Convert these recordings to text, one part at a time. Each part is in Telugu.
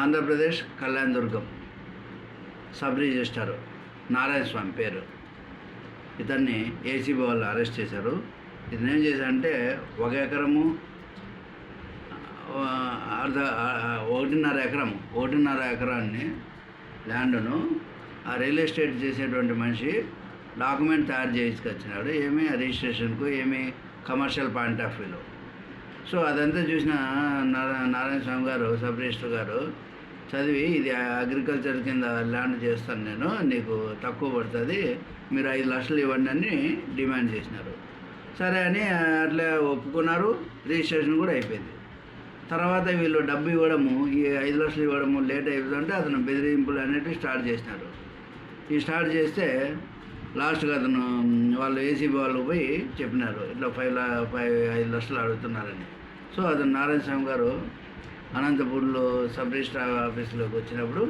ఆంధ్రప్రదేశ్ కళ్యాణ్ దుర్గం సబ్ రిజిస్టర్ నారాయణ స్వామి పేరు. ఇతన్ని ఏసీబీ వాళ్ళు అరెస్ట్ చేశారు. ఇతను ఏం చేశారంటే ఒక ఎకరము అర్ధ ఒకటిన్నర ఎకరం ఒకటిన్నర ఎకరాన్ని ల్యాండ్ను ఆ రియల్ ఎస్టేట్ చేసేటువంటి మనిషి డాక్యుమెంట్ తయారు చేసుకొచ్చినాడు ఏమి రిజిస్ట్రేషన్కు ఏమి కమర్షియల్ పాయింట్ ఆఫ్ వ్యూలో. సో అదంతా చూసిన నారా- నారాయణ స్వామి గారు సబ్ రిజిస్టర్ గారు చదివి ఇది అగ్రికల్చర్ కింద ల్యాండ్ చేస్తాను నేను నీకు తక్కువ పడుతుంది మీరు ఐదు లక్షలు ఇవ్వండి అని డిమాండ్ చేసినారు. సరే అని అట్లా ఒప్పుకున్నారు రిజిస్ట్రేషన్ కూడా అయిపోయింది. తర్వాత వీళ్ళు డబ్బు ఇవ్వడము ఈ ఐదు లక్షలు ఇవ్వడము లేట్ అయిపోతుంటే అతను బెదిరింపులు అనేటివి స్టార్ట్ చేసినారు. ఈ స్టార్ట్ చేస్తే లాస్ట్గా అతను వాళ్ళు ఏసీబీ వాళ్ళు పోయి చెప్పినారు ఇట్లా ఫైవ్ ఫైవ్ ఐదు లక్షలు అడుగుతున్నారని. సో అతను నారాయణ స్వామి గారు అనంతపూర్లో సబ్ రిజిస్ట్రార్ ఆఫీస్లోకి వచ్చినప్పుడు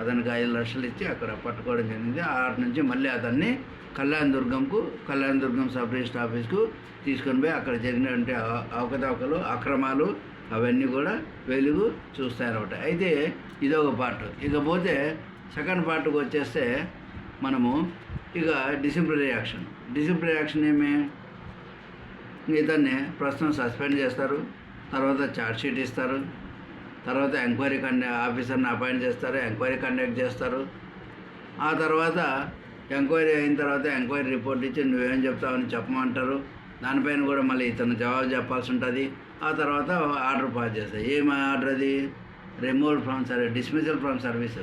అతనికి ఐదు లక్షలు ఇచ్చి అక్కడ పట్టుకోవడం జరిగింది. ఆట నుంచి మళ్ళీ అతన్ని కళ్యాణ్ దుర్గంకు కళ్యాణ్ దుర్గం సబ్ రిజిస్టర్ ఆఫీస్కు తీసుకొని పోయి అక్కడ జరిగినటువంటి అవకతవకలు అక్రమాలు అవన్నీ కూడా వెలుగు చూస్తాయన్నమాట. అయితే ఇదొక పార్ట్. ఇకపోతే సెకండ్ పార్ట్కి వచ్చేస్తే మనము ఇక డిసిప్లినరీ యాక్షన్ డిసిప్లినరీ యాక్షన్ ఏమి? ఇతన్ని ప్రస్తుతం సస్పెండ్ చేస్తారు. తర్వాత ఛార్జ్షీట్ ఇస్తారు. తర్వాత ఎంక్వైరీ కండ ఆఫీసర్ని అపాయింట్ చేస్తారు ఎంక్వైరీ కండక్ట్ చేస్తారు. ఆ తర్వాత ఎంక్వైరీ అయిన తర్వాత ఎంక్వైరీ రిపోర్ట్ ఇచ్చి నువ్వేం చెప్తావని చెప్పమంటారు. దానిపైన కూడా మళ్ళీ ఇతను జవాబు చెప్పాల్సి ఉంటుంది. ఆ తర్వాత ఆర్డర్ పాస్ చేస్తాయి ఏం ఆర్డర్ అది? Removal from service dismissal from service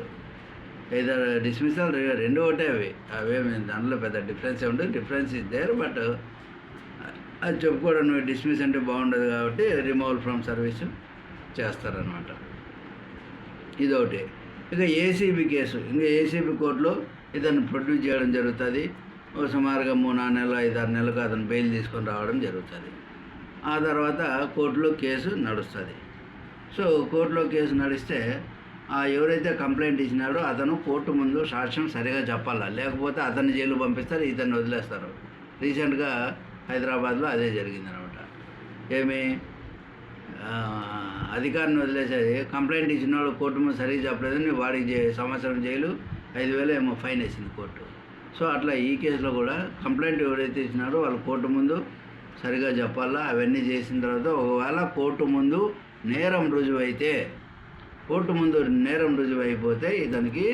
either dismissal రెండు ఒకటే అవి. అవేమి దాంట్లో పెద్ద డిఫరెన్స్ ఉండదు డిఫరెన్స్ ఇస్ దేర్ బట్ అది చెప్పుకోవడం నువ్వు డిస్మిస్ అంటే బాగుండదు కాబట్టి రిమూవల్ ఫ్రమ్ సర్వీస్ చేస్తారనమాట ఇదొకటి. ఇక ఏసీబీ కేసు. ఇంకా ఏసీబీ కోర్టులో ఇతను ప్రొడ్యూస్ చేయడం జరుగుతుంది. ఒక సుమారుగా మూడు నాలుగు నెలలు ఐదు ఆరు నెలలకు అతను బెయిల్ తీసుకొని రావడం జరుగుతుంది. ఆ తర్వాత కోర్టులో కేసు నడుస్తుంది. సో కోర్టులో కేసు నడిస్తే ఆ ఎవరైతే కంప్లైంట్ ఇచ్చినాడో అతను కోర్టు ముందు సాక్ష్యం సరిగా చెప్పాలా? లేకపోతే అతన్ని జైలు పంపిస్తారు ఇతన్ని వదిలేస్తారు. రీసెంట్గా హైదరాబాద్లో అదే జరిగింది అనమాట ఏమి అధికారిని వదిలేసేది కంప్లైంట్ ఇచ్చినోడు కోర్టు ముందు సరిగ్గా చెప్పలేదని వాడికి సంవత్సరం జైలు ఐదు వేలు ఏమో ఫైన్ వేసింది కోర్టు. సో అట్లా ఈ కేసులో కూడా కంప్లైంట్ ఎవరైతే ఇచ్చినారో వాళ్ళు కోర్టు ముందు సరిగా చెప్పాలా? అవన్నీ చేసిన తర్వాత ఒకవేళ కోర్టు ముందు నేరం రుజువు అయితే కోర్టు ముందు నేరం రుజువు అయిపోతే ఇతనికి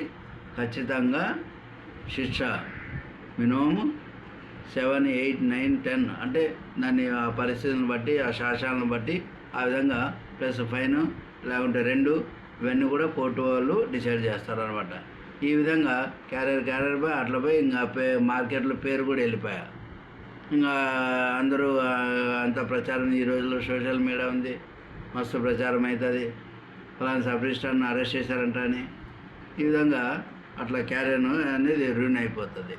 ఖచ్చితంగా శిక్ష. Minimum seven eight nine ten అంటే దాన్ని ఆ పరిస్థితిని బట్టి ఆ శాసనాలను బట్టి ఆ విధంగా ప్లస్ ఫైన్ లేకుంటే రెండు ఇవన్నీ కూడా కోర్టు వాళ్ళు డిసైడ్ చేస్తారనమాట ఈ విధంగా క్యారియర్ క్యారియర్ పోయి అట్లా పోయి ఇంకా పే మార్కెట్లో పేరు కూడా వెళ్ళిపోయా. ఇంకా అందరూ అంత ప్రచారం ఈ రోజుల్లో సోషల్ మీడియా ఉంది. మస్తు ప్రచారం అవుతుంది ఫలానా సబ్ అరెస్ట్ చేశారంట అని. ఈ విధంగా అట్లా క్యారియర్ అనేది రూన్ అయిపోతుంది.